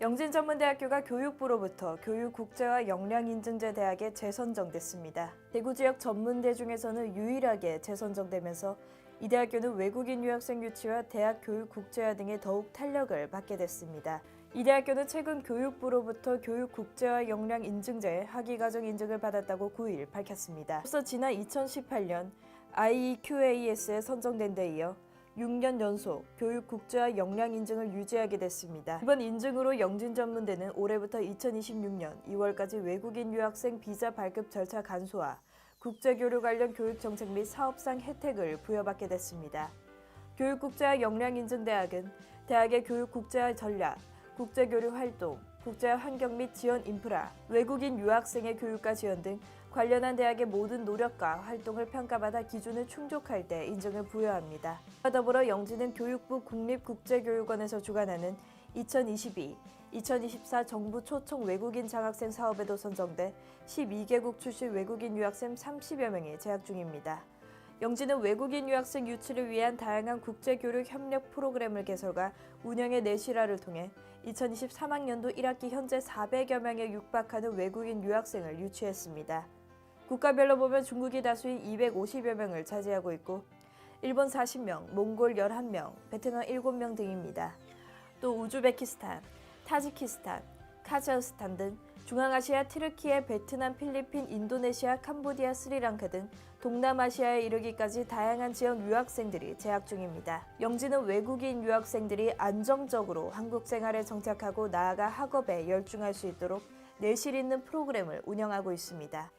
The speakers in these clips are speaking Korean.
영진전문대학교가 교육부로부터 교육국제화 역량인증제 대학에 재선정됐습니다. 대구 지역 전문대 중에서는 유일하게 재선정되면서 이 대학교는 외국인 유학생 유치와 대학 교육 국제화 등에 더욱 탄력을 받게 됐습니다. 이 대학교는 최근 교육부로부터 교육 국제화 역량 인증제 학위 과정 인증을 받았다고 9일 밝혔습니다. 앞서 지난 2018년 IEQAS에 선정된 데 이어 6년 연속 교육 국제화 역량 인증을 유지하게 됐습니다. 이번 인증으로 영진 전문대는 올해부터 2026년 2월까지 외국인 유학생 비자 발급 절차 간소화, 국제교류 관련 교육 정책 및 사업상 혜택을 부여받게 됐습니다. 교육국제화 역량 인증대학은 대학의 교육 국제화 전략, 국제교류 활동, 국제화 환경 및 지원 인프라, 외국인 유학생의 교육과 지원 등 관련한 대학의 모든 노력과 활동을 평가받아 기준을 충족할 때 인증을 부여합니다. 더불어 영지는 교육부 국립국제교육원에서 주관하는 2022, 2024 정부 초청 외국인 장학생 사업에도 선정돼 12개국 출신 외국인 유학생 30여 명이 재학 중입니다. 영지는 외국인 유학생 유치를 위한 다양한 국제교류 협력 프로그램을 개설과 운영의 내실화를 통해 2023학년도 1학기 현재 400여 명에 육박하는 외국인 유학생을 유치했습니다. 국가별로 보면 중국이 다수인 250여 명을 차지하고 있고 일본 40명, 몽골 11명, 베트남 7명 등입니다. 또 우즈베키스탄, 타지키스탄, 카자흐스탄 등 중앙아시아 트르키예, 베트남, 필리핀, 인도네시아, 캄보디아, 스리랑카 등 동남아시아에 이르기까지 다양한 지역 유학생들이 재학 중입니다. 영지는 외국인 유학생들이 안정적으로 한국 생활에 정착하고 나아가 학업에 열중할 수 있도록 내실 있는 프로그램을 운영하고 있습니다.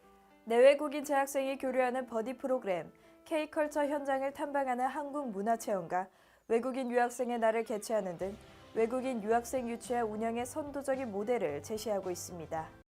내외국인 재학생이 교류하는 버디 프로그램, K컬처 현장을 탐방하는 한국 문화체험과 외국인 유학생의 날을 개최하는 등 외국인 유학생 유치와 운영의 선도적인 모델을 제시하고 있습니다.